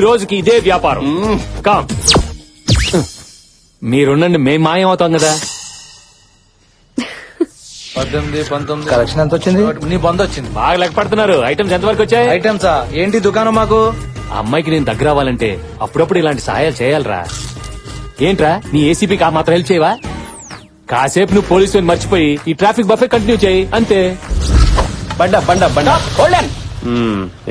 ఈ రోజుకి ఇదే వ్యాపారం. కామ్ మీరుండండి మేం మాయం అవుతాం కదా. పద్దెనిమిది పంతొమ్మిది. కలెక్షన్ ఎంత వచ్చింది? నీ బంద్ వచ్చింది. బాగా లెక్క పడుతున్నారు. ఐటమ్స్ ఎంతవరకు వచ్చాయి? ఐటమ్సా ఏంటి దుకాణం మాకు? ఆ అమ్మాయికి నేను దగ్గర అవ్వాలంటే అప్పుడప్పుడు ఇలాంటి సహాయాలు చేయాలరా. ఏంట్రా నీ ఏసీపీకి ఆ మాత్రం హెల్ప్ చేయవా? కాసేపు నువ్వు పోలీసు మర్చిపోయి ఈ ట్రాఫిక్ బఫే కంటిన్యూ చేయి అంతే. బండ బండ బండ. మ్మ్.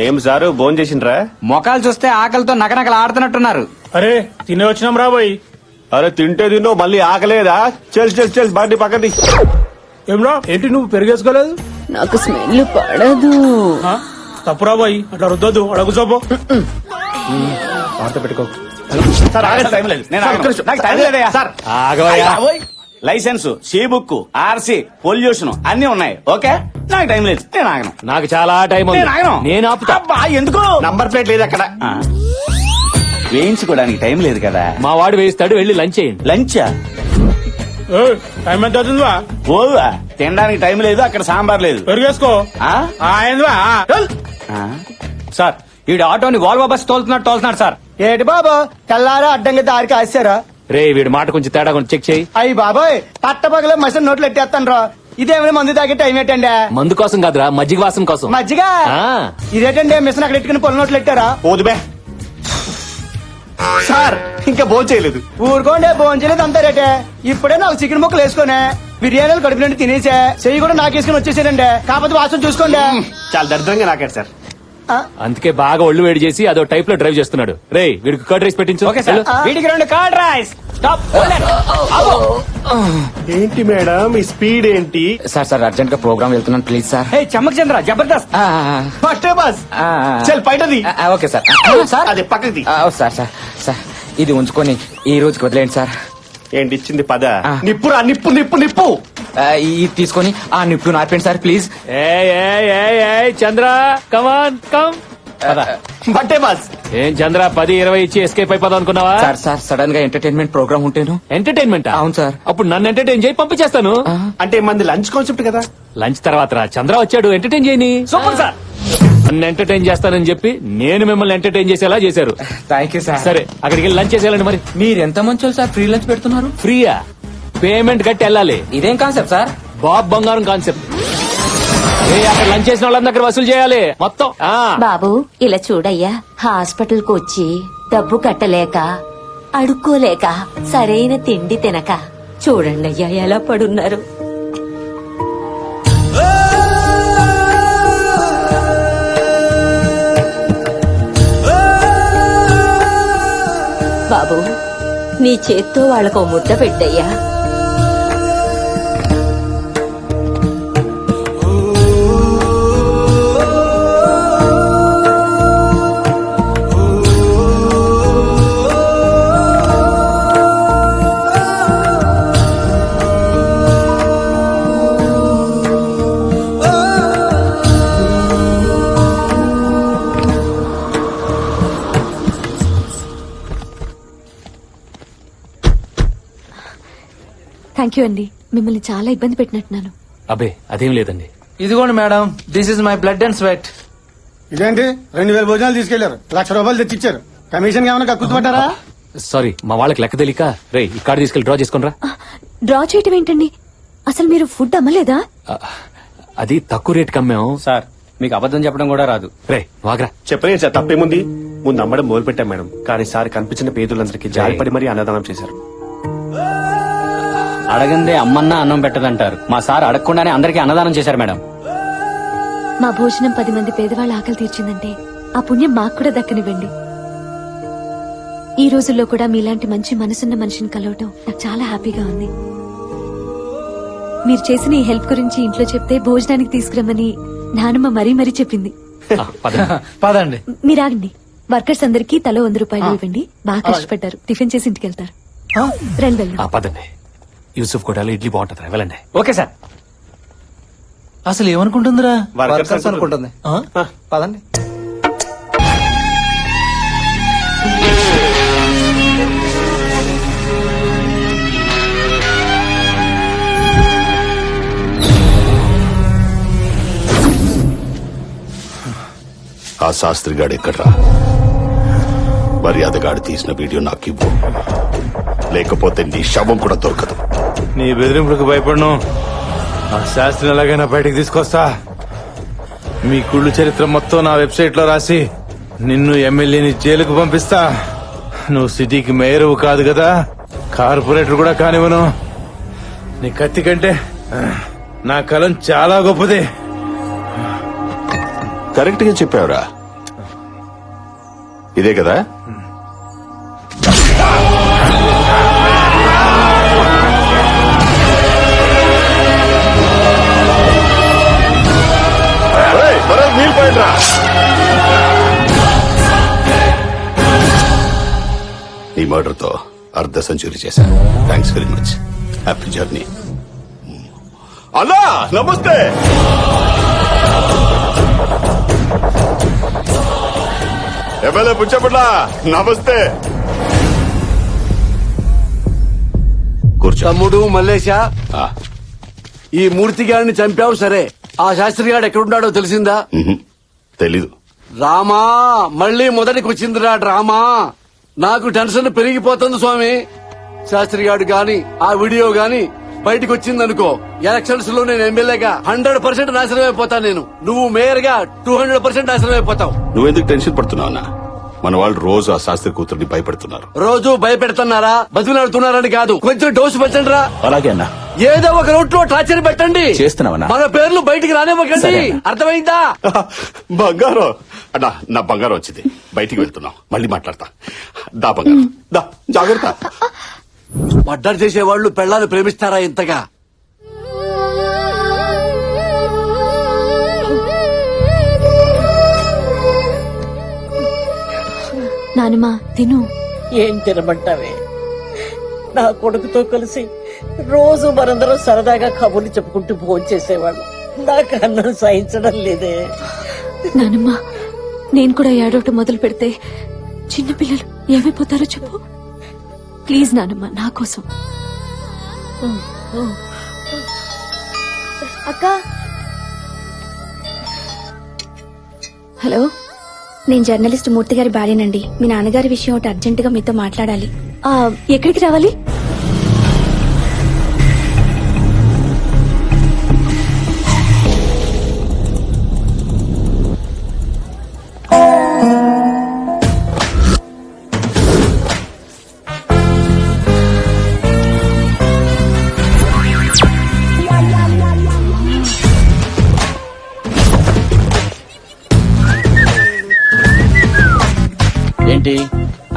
ఏం సారు భోజనం చేసిండ్రా? మొఖాలు చూస్తే ఆకలితో నకనకలు ఆడుతున్నట్టున్నారు. అరే తినే వచ్చినాం రాబోయ్ అరే తింటే తిన్నో మళ్ళీ ఆకలేదా? చెల్ చెల్ చెల్ బండి పక్కది ఏమ్రా ఏంటి నువ్వు పెరిగేసుకోలేదు? నాకు స్మెల్ పడదు? తప్పు రాబోయ్ అట్లా రుద్దొద్దు. అడుగు చూపు sir ఆగవయ్యా. License C book RC pollution అన్ని ఉన్నాయి. ఓకే? నాకు టైం లేదు. నేను ఆగను. నాకు చాలా టైం ఉంది. నేను ఆగను. నేను ఆపుతా. అబ్బా, ఎందుకు? నంబర్ ప్లేట్ లేదు అక్కడ. వేయించుకోవడానికి టైం లేదు కదా. మా వాడు వేయిస్తాడు వెళ్ళి లంచ్ చేయండి. లంచా? టైం ఎంత అవుతుందివా? ఓవా తినడానికి టైం లేదు అక్కడ సాంబార్ లేదు. పెరిగేసుకో. ఆ? ఆ, ఏందివా? ఆ, చల్. ఆ? సార్ ఈ ఆటోని వాల్వో బస్ తోలుతున్నట్టు తోలుతున్నాడు సార్. ఏటి బాబు తెల్లారా అడ్డంగా దారికి ఆశారా? రే వీడి మాట కొంచెం తేడా కొంచెం చెక్ చేయి. అయ్యి బాబాయ్ పట్టపగలే మసిన నోట్లు ఎట్టేస్తాను రా ఇదేమైనా మందు తాగే టైం ఏంటండి? మందు కోసం కాదురా మజ్జిగ వాసన కోసం. మజ్జిగ? ఆ. ఇదేటండి మిషన్ అక్కడ ఎట్టుకుని పొల నోట్లు ఎట్టారా? పోదుబే సార్ ఇంకా భోజనం చేయలేదు. ఊరుకోండి భోంచలేదు అంతా రేటే. ఇప్పుడే నాకు చికెన్ ముక్కలు వేసుకునే బిర్యానీలు కడుపు నుండి తినేసే చెయ్యి కూడా నాకేసుకుని వచ్చేసానండి కాకపోతే వాసన చూసుకోండి. చాలా దరిద్రంగా నాకాడు సార్. అందుకే బాగా ఒళ్ళు వేడి చేసి అదో టైప్లో డ్రైవ్ చేస్తున్నాడు. రే వీడికి కర్డ్ రైస్ పెట్టించు. Okay sir. వెళ్ళు. వీడికి రెండు కార్డ్ రైస్ స్టాప్ ఏంటి మేడం ఈ స్పీడ్ ఏంటి? సార్ సార్ అర్జెంట్గా ప్రోగ్రామ్ వెళ్తున్నాను. Please sir. Hey Chammak Chandra Jabardasth. First bus. చల్ బయటది ఓకే సార్. సార్. అదే పక్కది ఆ, సార్ సార్ సార్. ఇది ఉంచుకొని ఈ రోజుకి వదిలేండి సార్. ఏంటి ఇచ్చింది పద. నిప్పురా నిప్పు నిప్పు నిప్పు. ఇది తీసుకొని ఆ నిప్పు నార్పండి సార్ ప్లీజ్ ఏయ్, ఏయ్, ఏయ్, చంద్ర కమాన్ కమ్ బట్టే బస్. ఏం చంద్ర పది ఇరవై ఇచ్చి ఎస్కేప్ అయిపోదాం అనుకున్నావా? సార్ సార్ సడన్గా ఎంటర్టైన్మెంట్ ప్రోగ్రామ్ ఉంటేను. ఎంటర్టైన్మెంట్ అవును సార్. అప్పుడు నన్ను ఎంటర్టైన్ చేయి పంపించేస్తాను. అంటే మంది లంచ్ కాన్సెప్ట్ కదా? లంచ్ తర్వాత రా. చంద్ర వచ్చాడు ఎంటర్టైన్ చేయని. Super sir. నన్ను ఎంటర్టైన్ చేస్తానని చెప్పి నేను మిమ్మల్ని ఎంటర్టైన్ చేసేలా చేశారు. Thank you sir. సరే అక్కడికి వెళ్ళి లంచ్ చేసేయాలండి మరి. మీరు ఎంత మంచి సార్? ఫ్రీ లంచ్ పెడుతున్నారు? ఫ్రీయా పేమెంట్ కట్టి వెళ్ళాలి. ఇదేం కాన్సెప్ట్ సార్? బాబ్ బంగారం కాన్సెప్ట్. ఏ అక్కడ లంచ్ చేసిన వాళ్ళందరి దగ్గర వసూలు చేయాలి. మొత్తం. ఆ. బాబు ఇలా చూడయ్యా. హాస్పిటల్కు వచ్చి డబ్బు కట్టలేక అడుక్కోలేక సరైన తిండి తినక. చూడండి అయ్యా ఎలా పడున్నారు. బాబు నీ చేత్తో వాళ్ళకు ఓ ముద్ద పెట్టయ్యా. థ్యాంక్ యూ అండి. మిమ్మల్ని చాలా ఇబ్బంది పెట్టినట్టున్నాను. అబే అదేం లేదండి. ఇదిగోండి madam this is my blood and sweat ఇదేంటి? రెండు వేల భోజనాలు తీసుకెళ్ళారు. లక్ష రూపాయలు తెచ్చిచ్చారు. కమిషన్ ఏమైనా కక్కుతుపట్టారా సారీ మా వాళ్ళకి లెక్క తెలియక. రే ఈ కార్డు తీసుకెళ్ళి డ్రా చేసుకుని డ్రా చేయటం ఏంటండి? అసలు మీరు ఫుడ్ అమ్మలేదా? అది తక్కువ రేట్ కమ్మాం సార్ మీకు అబద్ధం చెప్పడం కూడా రాదు. రే వాగ్రా. చెప్పలేదు సార్ తప్పేముంది? ముందు అమ్మడం మొదలు పెట్టాం మేడం. కానీ సార్ కనిపించిన పేదలందరికీ జాలిపడి మరీ అన్నదానం చేశారు. అడగందే అమ్మన్నా అన్నం పెట్టదంటారు. మా సార్ అడగకుండానే అందరికీ అన్నదానం చేశారు మేడం. మా భోజనం పది మంది పేదవాళ్ళ ఆకలి తీర్చిందంటే ఆ పుణ్యం మాకు కూడా దక్కనివ్వండి. ఈ రోజుల్లో కూడా మీలాంటి మంచి మనసున్న మనిషిని కలవటం నాకు చాలా హ్యాపీగా ఉంది. మీరు చేసిన ఈ హెల్ప్ గురించి ఇంట్లో చెప్తే భోజనానికి తీసుకురమ్మని నానమ్మ మరీ మరీ చెప్పింది. ఆ, పదండి. ఆగండి. వర్కర్స్ అందరికీ తలో వంద రూపాయలు ఇవ్వండి. బాగా కష్టపడ్డారు. టిఫిన్ చేసి ఇంటికి వెళ్తారు. రండి వెళ్దాం. ఆ, పదండి. యూసుఫ్ కోటాలో ఇడ్లీ బాగుంటుంది వెళ్ళండి. Okay sir. అసలు ఏమనుకుంటుందిరా వర్కర్స్ అనుకుంటుంది. ఆ? పదండి. ఆ శాస్త్రి గాడు ఎక్కడ్రా? మర్యాదగాడు తీసిన వీడియో నాకు ఇవ్వు. లేకపోతే నీ శవం కూడా దొరకదు. నీ బెదిరింపులకు భయపడను. ఆ శాస్త్రం ఎలాగైనా బయటకు తీసుకొస్తా. మీ కుళ్ళు చరిత్ర మొత్తం నా వెబ్సైట్లో రాసి నిన్ను ఎమ్మెల్యేని జైలుకు పంపిస్తా. నువ్వు సిటీకి మేయరువు కాదు కదా కార్పొరేటర్ కూడా కానివ్వను. నీ కత్తి కంటే నా కలం చాలా గొప్పది. కరెక్ట్గా చెప్పావురా. ఇదే కదా? ఈ మర్డర్తో అర్ధ సెంచరీ చేశాను. Thanks very much happy journey అన్నా నమస్తే. ఎమ్మెల్యే పుచ్చపట్ల నమస్తే. కూర్చో. తమ్ముడు మల్లేశ ఆ, ఈ మూర్తి గారిని చంపావు సరే. ఆ శాస్త్రి గారు ఎక్కడున్నాడో తెలిసిందా? మ్హూ. తెలీదు. రామా మళ్ళీ మొదటికి వచ్చిందిరా డ్రామా నాకు టెన్షన్ పెరిగిపోతుంది స్వామి. శాస్త్రి గారు గాని ఆ వీడియో గాని బయటకు వచ్చిందనుకో ఎలక్షన్స్లో నేను ఎమ్మెల్యేగా హండ్రెడ్ పర్సెంట్ నాశనం అయిపోతాను నేను. నువ్వు మేయర్గా టూ హండ్రెడ్ పర్సెంట్ నాశనం అయిపోతావు నువ్వెందుకు టెన్షన్ పడుతున్నావు మన వాళ్ళు రోజు ఆ శాస్త్రి కూతుర్ని భయపెడుతున్నారు. రోజు భయపెడుతున్నారా? బతిలాడుతున్నారని కాదు. కొంచెం డోసు పెట్టండి రా అలాగే అన్నా. ఏదో ఒక రూట్లో టార్చర్ పెట్టండి. చేస్తున్నామన్నా. మన పేర్లు బయటికి రానివ్వకండి. అర్థమైందా? బంగారం. అన్నా నా బంగారం వచ్చింది. బయటికి వెళ్తున్నాం. మళ్ళీ మాట్లాడతా. దా బంగారం. దా జాగ్రత్త. మర్డర్ చేసే వాళ్ళు పెళ్ళాన్ని ప్రేమిస్తారా ఇంతగా? నానమ్మా తిను. ఏం తినమంటావే? నా కొడుకుతో కలిసి రోజు మనందరం సరదాగా కబుర్లు చెప్పుకుంటూ భోజనం చేసేవాళ్ళం. నాకు అన్నం సహించడం లేదే. నానమ్మా నేను కూడా ఏడవటం మొదలు పెడితే చిన్నపిల్లలు ఏమైపోతారో చెప్పు. ప్లీజ్ నానమ్మ నా కోసం. అక్క. హలో? నేను జర్నలిస్ట్ మూర్తి గారి భార్యనండి. మీ నాన్నగారి విషయం ఒకటి అర్జెంట్గా మీతో మాట్లాడాలి. ఎక్కడికి రావాలి?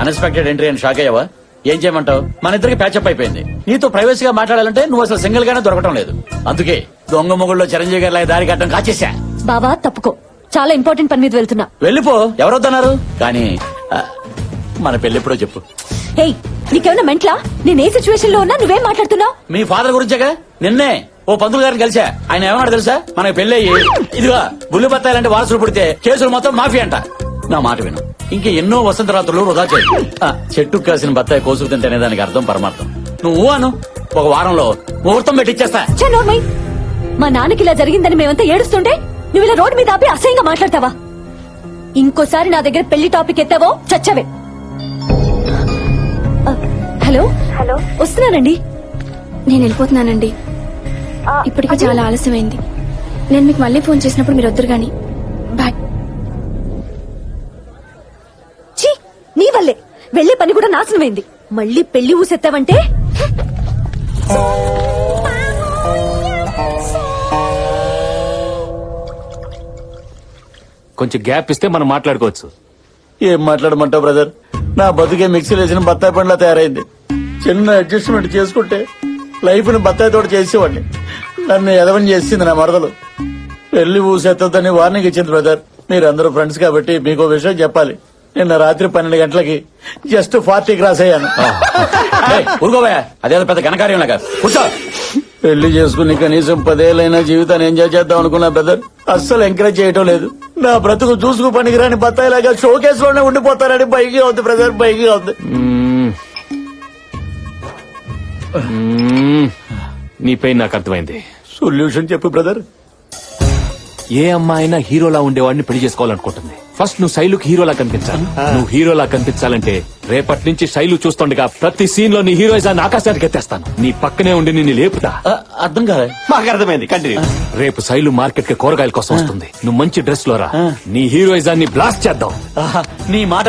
అన్ఎక్స్పెక్టెడ్ ఎంట్రీ అని షాక్ అయ్యావా? ఏం చేయమంటావు? మన ఇద్దరికి ప్యాచప్ అయిపోయింది. నీతో ప్రైవసీగా మాట్లాడాలంటే నువ్వు అసలు సింగిల్ గానే దొరకటం లేదు. అందుకే దొంగ మొగుల్లో చిరంజీవి గారి దారి కట్టడం కాచేశా. బావా తప్పుకో. చాలా ఇంపార్టెంట్ పని మీద వెళ్తున్నా. వెళ్ళిపో. ఎవరొద్దన్నారు? కానీ మన పెళ్ళెప్పుడో చెప్పు. హేయ్ నీకేమైనా మెంట్లా? నేను ఏ సిచ్యువేషన్లో ఉన్నా నువ్వేం మాట్లాడుతున్నావు? మీ ఫాదర్ గురించేగా? నిన్నే ఓ పంతులు గారిని కలిసా ఆయన ఏమన్నాడు తెలుసా? మనకి పెళ్ళయ్యి ఇదిగా బుల్లి బత్తాయిలంటే వారసులు పుడితే కేసులు మొత్తం మాఫీ అంట. నా మాట విను. ఇంక ఎన్నో వసంత రాత్రులు వృధా చేయి. ఆ, చెట్టుకు కాసిన బత్తాయి కోసుకు తింటేనే దానికి అర్థం పరమార్థం. నువ్వు అను. ఒక వారంలో ముహూర్తం పెట్టిచ్చేస్తా. మా నాన్నకి ఇలా జరిగిందని మేమంతా ఏడుస్తుంటే నువ్వు ఇలా రోడ్డు మీద ఆపి అసహ్యంగా మాట్లాడతావా? ఇంకోసారి నా దగ్గర పెళ్ళి టాపిక్ ఎత్తావో చచ్చవే. హలో? హలో? వస్తున్నానండి. నేను వెళ్ళిపోతున్నానండి. ఇప్పటికే చాలా ఆలస్యమైంది. నేను మీకు మళ్ళీ ఫోన్ చేసినప్పుడు మీరు వద్దరు గాని. నీ వల్లే. వెళ్ళే పని కూడా నాశనమైంది. మళ్ళీ పెళ్ళి ఊసెత్తావంటే? కొంచెం గ్యాప్ ఇస్తే మనం మాట్లాడుకోవచ్చు. ఏం మాట్లాడమంటావు బ్రదర్? నా బతుకే మిక్సీలో వేసిన బత్తాయి పండ్లా తయారైంది. చిన్న అడ్జస్ట్మెంట్ చేసుకుంటే లైఫ్ని బత్తాయి తోట చేసేవాడిని. నన్ను ఎదవని చేసింది నా మరదలు. పెళ్ళి ఊసెత్తదని వార్నింగ్ ఇచ్చింది బ్రదర్. మీరందరూ ఫ్రెండ్స్ కాబట్టి మీకు విషయం చెప్పాలి. నిన్న రాత్రి పన్నెండు గంటలకి జస్ట్ ఫార్టీ క్రాస్ అయ్యాను ఊరుకోబోయా. అదేదో పెద్ద ఘనకార్యం లాగా కూర్చో. పెళ్ళి చేసుకుని కనీసం పదేళ్ళైనా జీవితాన్ని ఎంజాయ్ చేద్దాం అనుకున్నా బ్రదర్. అస్సలు ఎంకరేజ్ చేయటం లేదు. నా బ్రతుకు చూసుకు పనికిరాని బత్తాయిలాగా షోకేస్లోనే ఉండిపోతారని బైకి అవుతుంది బ్రదర్ బైకి అవుతుంది. నీ పెయిన్ నాకు అర్థమైంది. సొల్యూషన్ చెప్పు బ్రదర్. ఏ అమ్మాయినా హీరోలా ఉండేవాడిని పెళ్ళి చేసుకోవాలనుకుంటుంది. ఫస్ట్ నువ్వు శైలుకి హీరోలా కనిపించాలి. నువ్వు హీరోలా కనిపించాలంటే రేపటి నుంచి శైలు చూస్తుండగా ప్రతి సీన్లో నీ హీరోయిజాన్ని ఆకాశానికి ఎత్తేస్తాను. నీ పక్కనే ఉండి నిన్ను లేపుతా. అర్థం మాకు అర్థమైంది. కంటిన్యూ రేపు శైలు మార్కెట్కి కూరగాయల కోసం వస్తుంది. నువ్వు మంచి డ్రెస్లో రా నీ హీరోయిజాన్ని బ్లాస్ట్ చేద్దాం. నీ మాట